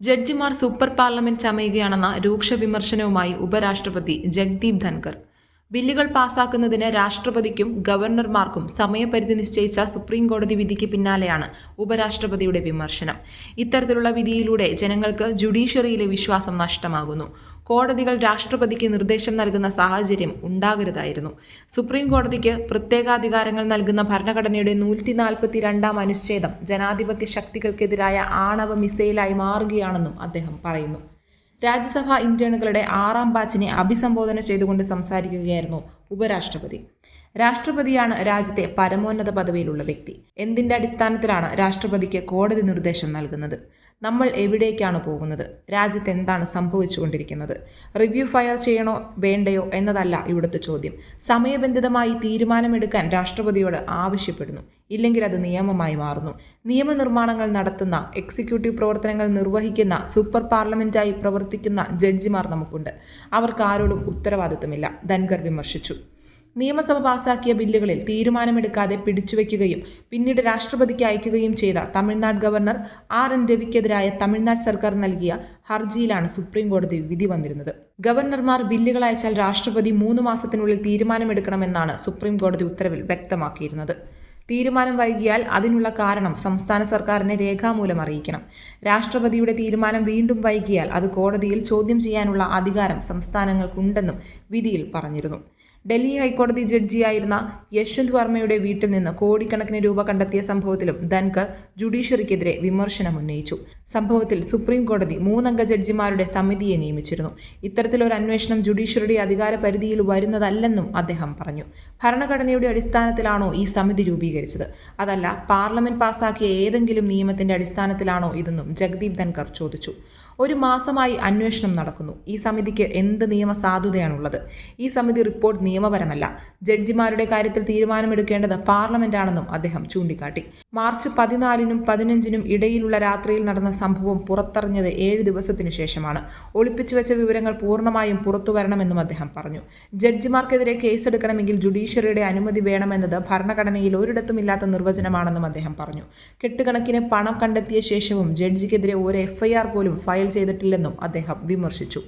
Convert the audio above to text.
ജഡ്ജിമാർ super parliament ചമയുകയാണെന്ന രൂക്ഷ വിമർശനവുമായി ഉപരാഷ്ട്രപതി ജഗ്ദീപ് ധൻകർ ബില്ലുകൾ പാസാക്കുന്നതിന് രാഷ്ട്രപതിക്കും ഗവർണർമാർക്കും സമയപരിധി നിശ്ചയിച്ച സുപ്രീം കോടതി വിധിക്ക് പിന്നാലെയാണ് ഉപരാഷ്ട്രപതിയുടെ വിമർശനം. ഇത്തരത്തിലുള്ള വിധിയിലൂടെ ജനങ്ങൾക്ക് ജുഡീഷ്യറിയിലെ വിശ്വാസം നഷ്ടമാകുന്നു. കോടതികൾ രാഷ്ട്രപതിക്ക് നിർദ്ദേശം നൽകുന്ന സാഹചര്യം ഉണ്ടാകരുതായിരുന്നു. സുപ്രീം കോടതിക്ക് പ്രത്യേകാധികാരങ്ങൾ നൽകുന്ന ഭരണഘടനയുടെ നൂറ്റി നാൽപ്പത്തി രണ്ടാം അനുച്ഛേദം ജനാധിപത്യ ശക്തികൾക്കെതിരായ ആണവ മിസൈലായി മാറുകയാണെന്നും അദ്ദേഹം പറയുന്നു. രാജ്യസഭാ ഇന്റേണുകളുടെ ആറാം ബാച്ചിനെ അഭിസംബോധന ചെയ്തുകൊണ്ട് സംസാരിക്കുകയായിരുന്നു ഉപരാഷ്ട്രപതി. രാഷ്ട്രപതിയാണ് രാജ്യത്തെ പരമോന്നത പദവിയിലുള്ള വ്യക്തി. എന്തിന്റെ അടിസ്ഥാനത്തിലാണ് രാഷ്ട്രപതിക്ക് കോടതി നിർദ്ദേശം നൽകുന്നത്? നമ്മൾ എവിടേക്കാണ് പോകുന്നത്? രാജ്യത്ത് എന്താണ് സംഭവിച്ചുകൊണ്ടിരിക്കുന്നത്? റിവ്യൂ ഫയർ ചെയ്യണോ വേണ്ടയോ എന്നതല്ല ഇവിടുത്തെ ചോദ്യം. സമയബന്ധിതമായി തീരുമാനമെടുക്കാൻ രാഷ്ട്രപതിയോട് ആവശ്യപ്പെടുന്നു. ഇല്ലെങ്കിൽ അത് നിയമമായി മാറുന്നു. നിയമനിർമ്മാണങ്ങൾ നടത്തുന്ന എക്സിക്യൂട്ടീവ് പ്രവർത്തനങ്ങൾ നിർവഹിക്കുന്ന സൂപ്പർ പാർലമെന്റായി പ്രവർത്തിക്കുന്ന ജഡ്ജിമാർ നമുക്കുണ്ട്. അവർക്ക് ആരോടും ഉത്തരവാദിത്തമില്ല. ധൻകർ വിമർശിച്ചു. നിയമസഭ പാസാക്കിയ ബില്ലുകളിൽ തീരുമാനമെടുക്കാതെ പിടിച്ചുവെക്കുകയും പിന്നീട് രാഷ്ട്രപതിക്ക് അയക്കുകയും ചെയ്ത തമിഴ്നാട് ഗവർണർ ആർ എൻ രവിക്കെതിരായ തമിഴ്നാട് സർക്കാർ നൽകിയ ഹർജിയിലാണ് സുപ്രീം കോടതി വിധി വന്നിരുന്നത്. ഗവർണർമാർ ബില്ലുകൾ അയച്ചാൽ രാഷ്ട്രപതി മൂന്ന് മാസത്തിനുള്ളിൽ തീരുമാനമെടുക്കണമെന്നാണ് സുപ്രീം കോടതി ഉത്തരവിൽ വ്യക്തമാക്കിയിരുന്നത്. തീരുമാനം വൈകിയാൽ അതിനുള്ള കാരണം സംസ്ഥാന സർക്കാരിനെ രേഖാമൂലം അറിയിക്കണം. രാഷ്ട്രപതിയുടെ തീരുമാനം വീണ്ടും വൈകിയാൽ അത് കോടതിയിൽ ചോദ്യം ചെയ്യാനുള്ള അധികാരം സംസ്ഥാനങ്ങൾക്കുണ്ടെന്നും വിധിയിൽ പറഞ്ഞിരുന്നു. ഡൽഹി ഹൈക്കോടതി ജഡ്ജിയായിരുന്ന യശ്വന്ത് വർമ്മയുടെ വീട്ടിൽ നിന്ന് കോടിക്കണക്കിന് രൂപ കണ്ടെത്തിയ സംഭവത്തിലും ധൻകർ ജുഡീഷ്യറിക്കെതിരെ വിമർശനം ഉന്നയിച്ചു. സംഭവത്തിൽ സുപ്രീം കോടതി മൂന്നംഗ ജഡ്ജിമാരുടെ സമിതിയെ നിയമിച്ചിരുന്നു. ഇത്തരത്തിലൊരു അന്വേഷണം ജുഡീഷ്യറിയുടെ അധികാര പരിധിയിൽ വരുന്നതല്ലെന്നും അദ്ദേഹം പറഞ്ഞു. ഭരണഘടനയുടെ അടിസ്ഥാനത്തിലാണോ ഈ സമിതി രൂപീകരിച്ചത്? അതല്ല പാർലമെന്റ് പാസാക്കിയ ഏതെങ്കിലും നിയമത്തിന്റെ അടിസ്ഥാനത്തിലാണോ ഇതെന്നും ജഗ്ദീപ് ധൻകർ ചോദിച്ചു. ഒരു മാസമായി അന്വേഷണം നടക്കുന്നു. ഈ സമിതിക്ക് എന്ത് നിയമ സാധുതയാണുള്ളത് ഈ സമിതി റിപ്പോർട്ട് നിയമപരമല്ല. ജഡ്ജിമാരുടെ കാര്യത്തിൽ തീരുമാനമെടുക്കേണ്ടത് പാർലമെന്റാണെന്നും അദ്ദേഹം ചൂണ്ടിക്കാട്ടി. മാർച്ച് പതിനാലിനും പതിനഞ്ചിനും ഇടയിലുള്ള രാത്രിയിൽ നടന്ന സംഭവം പുറത്തറിഞ്ഞത് ഏഴ് ദിവസത്തിനു ശേഷമാണ്. ഒളിപ്പിച്ചു വെച്ച വിവരങ്ങൾ പൂർണമായും പുറത്തു വരണമെന്നും അദ്ദേഹം പറഞ്ഞു. ജഡ്ജിമാർക്കെതിരെ കേസെടുക്കണമെങ്കിൽ ജുഡീഷ്യറിയുടെ അനുമതി വേണമെന്നത് ഭരണഘടനയിൽ ഒരിടത്തുമില്ലാത്ത നിർവചനമാണെന്നും അദ്ദേഹം പറഞ്ഞു. കെട്ടുകണക്കിന് പണം കണ്ടെത്തിയ ശേഷവും ജഡ്ജിക്കെതിരെ ഒരു എഫ്ഐആർ പോലും ഫയൽ ചെയ്തിട്ടില്ലെന്നും അദ്ദേഹം വിമർശിച്ചു.